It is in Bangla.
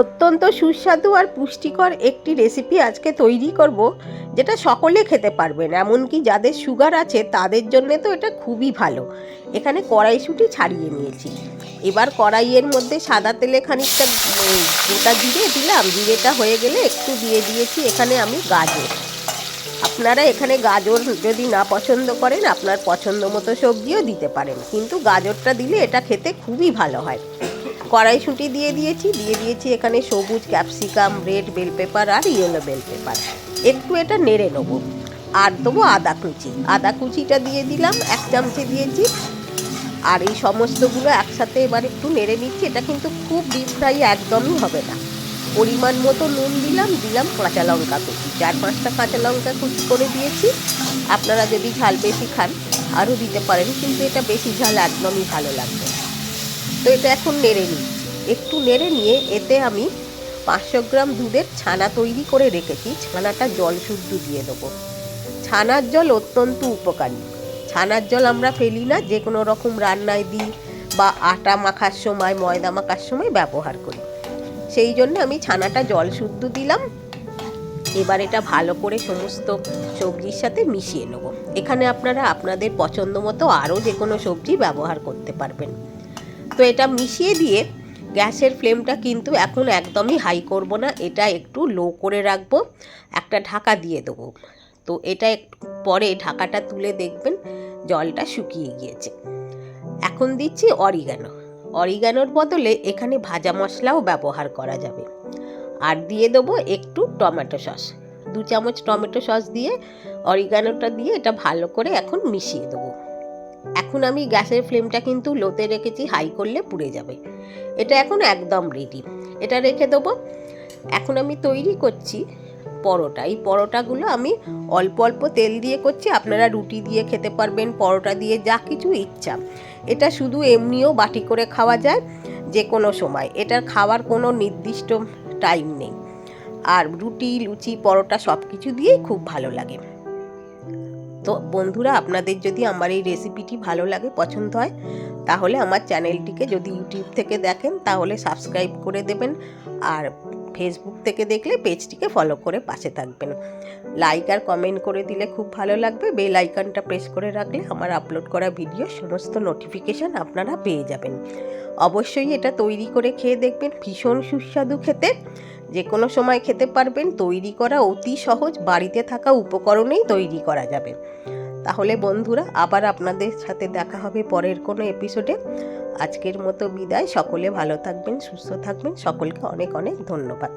অত্যন্ত সুস্বাদু আর পুষ্টিকর একটি রেসিপি আজকে তৈরি করব, যেটা সকলে খেতে পারবেন। এমনকি যাদের সুগার আছে, তাদের জন্য তো এটা খুবই ভালো। এখানে কড়াইশুঁটি ছাড়িয়ে নিয়েছি। এবার কড়াইয়ের মধ্যে সাদা তেলে খানিকটা গোটা জিরে দিলাম। জিরেটা হয়ে গেলে একটু দিয়ে দিয়েছি এখানে আমি গাজর। আপনারা এখানে গাজর যদি না পছন্দ করেন, আপনার পছন্দ মতো সবজিও দিতে পারেন। কিন্তু গাজরটা দিলে এটা খেতে খুবই ভালো হয়। কড়াইশুঁটি দিয়ে দিয়েছি দিয়ে দিয়েছি এখানে সবুজ ক্যাপসিকাম, রেড বেল পেপার আর ইয়েলো বেল পেপার। একটু এটা নেড়ে নেব। আর দেবো আদা কুচি। আদা কুচিটা দিয়ে দিলাম, এক চামচে দিয়েছি। আর এই সমস্তগুলো একসাথে এবার একটু নেড়ে নিচ্ছি। এটা কিন্তু খুব ডিপ ফ্রাই একদমই হবে না। পরিমাণ মতো নুন দিলাম দিলাম কাঁচা লঙ্কা কুচি। চার পাঁচটা কাঁচা লঙ্কা কুচি করে দিয়েছি। আপনারা যদি ঝাল বেশি খান, আরও দিতে পারেন, কিন্তু এটা বেশি ঝাল একদমই ভালো লাগবে। তো এটা এখন নেড়ে নিই। একটু নেড়ে নিয়ে এতে আমি পাঁচশো গ্রাম দুধের ছানা তৈরি করে রেখেছি। ছানাটা জল শুদ্ধ দিয়ে দেবো। ছানার জল অত্যন্ত উপকারী। ছানার জল আমরা ফেলি না, যে কোনো রকম রান্নায় দিই বা আটা মাখার সময়, ময়দা মাখার সময় ব্যবহার করি। সেই জন্য আমি ছানাটা জল শুদ্ধ দিলাম। এবার এটা ভালো করে সমস্ত সবজির সাথে মিশিয়ে নেব। এখানে আপনারা আপনাদের পছন্দ মতো আরও যে কোনো সবজি ব্যবহার করতে পারবেন। তো এটা মিশিয়ে দিয়ে গ্যাসের ফ্লেমটা কিন্তু এখন একদমই হাই করব না, এটা একটু লো করে রাখব, একটা ঢাকা দিয়ে দেবো। তো এটা একটু পরে ঢাকাটা তুলে দেখবেন, জলটা শুকিয়ে গিয়েছে। এখন দিচ্ছি অরিগানো। অরিগানোর বদলে এখানে ভাজা মশলাও ব্যবহার করা যাবে। আর দিয়ে দেবো একটু টমেটো সস। দু চামচ টমেটো সস দিয়ে অরিগানোটা দিয়ে এটা ভালো করে এখন মিশিয়ে দেবো। এখন আমি গ্যাসের ফ্লেমটা কিন্তু লোতে রেখেছি, হাই করলে পুড়ে যাবে। এটা এখন একদম রেডি এটা রেখে দেবো। এখন আমি তৈরি করছি পরোটা। এই পরোটাগুলো আমি অল্প অল্প তেল দিয়ে করছি। আপনারা রুটি দিয়ে খেতে পারবেন, পরোটা দিয়ে যা কিছু ইচ্ছা। এটা শুধু এমনিও বাটি করে খাওয়া যায় যে কোনো সময়। এটার খাওয়ার কোনো নির্দিষ্ট টাইম নেই। আর রুটি, লুচি, পরোটা সব কিছু দিয়েই খুব ভালো লাগে। তো বন্ধুরা, আপনাদের যদি আমার এই রেসিপিটি ভালো লাগে, পছন্দ হয়, তাহলে আমার চ্যানেলটিকে যদি ইউটিউব থেকে দেখেন, তাহলে সাবস্ক্রাইব করে দেবেন আর ফেসবুক থেকে দেখলে পেজটিকে ফলো করে পাশে থাকবেন। লাইক আর কমেন্ট করে দিলে খুব ভালো লাগবে। বেল আইকনটা প্রেস করে রাখলে আমার আপলোড করা ভিডিও সমস্ত নোটিফিকেশান আপনারা পেয়ে যাবেন। অবশ্যই এটা তৈরি করে খেয়ে দেখবেন। ভীষণ সুস্বাদু খেতে। যে কোনো সময় খেতে পারবেন, তৈরি করা অতি সহজ, বাড়িতে থাকা উপকরণেই তৈরি করা যাবে। তাহলে বন্ধুরা, আবার আপনাদের সাথে দেখা হবে পরের কোনো এপিসোডে আজকের মতো বিদায়, সকলে ভালো থাকবেন, সুস্থ থাকবেন, সকলকে অনেক অনেক ধন্যবাদ।